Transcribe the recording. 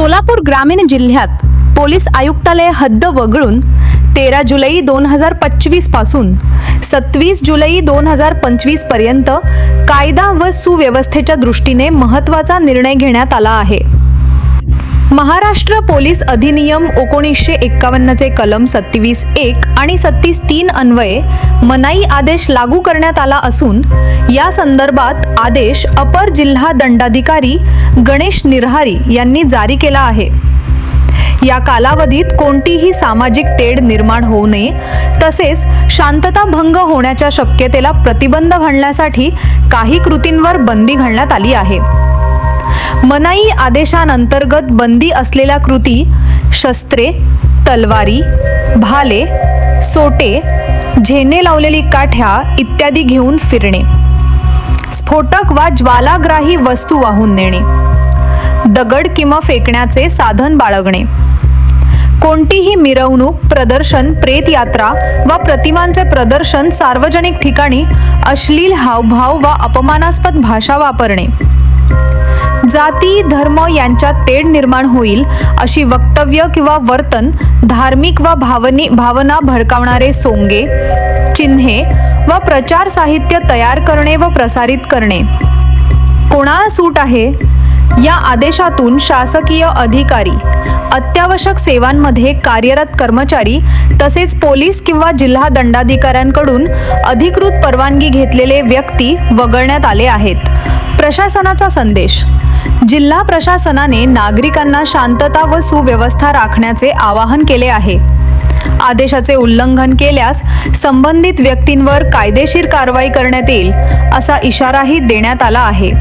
सोलापूर ग्रामीण जिल्ह्यात पोलीस आयुक्तालय हद्द वगळून तेरा जुलै दोन हजार पंचवीसपासून सत्वीस जुलै दोन हजार पंचवीसपर्यंत कायदा व सुव्यवस्थेच्या दृष्टीने महत्त्वाचा निर्णय घेण्यात आला आहे. महाराष्ट्र पोलीस अधिनियम एकोणीसशे एक्कावन्नचे कलम सत्तीवीस एक आणि सत्तीस तीन अन्वये मनाई आदेश लागू करण्यात आला असून या संदर्भात आदेश अपर जिल्हा दंडाधिकारी गणेश निर्हारी यांनी जारी केला आहे. या कालावधीत कोणतीही सामाजिक तेढ निर्माण होऊ नये तसेच शांतता भंग होण्याच्या शक्यतेला प्रतिबंध घालण्यासाठी काही कृतींवर बंदी घालण्यात आली आहे. मनाई आदेशांतर्गत बंदी असलेल्या कृती शस्त्रे तलवारी भाले सोटे झेने लावलेली काठ्या इत्यादी घेऊन फिरणे. स्फोटक वा ज्वालाग्राही वस्तू वाहून नेणे. दगड किंवा फेकण्याचे साधन बाळगणे. कोणतीही मिरवणूक प्रदर्शन प्रेतयात्रा वा प्रतिमांचे प्रदर्शन सार्वजनिक ठिकाणी अश्लील हावभाव वा अपमानास्पद भाषा वापरणे. जाती धर्म यांच्यात तेढ निर्माण होईल अशी वक्तव्य किंवा वर्तन धार्मिक वा भावनी भावना भडकावणारे सोंगे चिन्हे व प्रचार साहित्य तयार करणे व प्रसारित करणे. कोणाला सूट आहे? या आदेशातून शासकीय अधिकारी अत्यावश्यक सेवांमध्ये कार्यरत कर्मचारी तसेच पोलीस किंवा जिल्हा दंडाधिकाऱ्यांकडून अधिकृत परवानगी घेतलेले व्यक्ती वगळण्यात आले आहेत. प्रशासनाचा संदेश. जिल्हा प्रशासनाने नागरिकांना शांतता व सुव्यवस्था राखण्याचे आवाहन केले आहे. आदेशाचे उल्लंघन केल्यास संबंधित व्यक्तींवर कायदेशीर कारवाई करण्यात येईल असा इशाराही देण्यात आला आहे.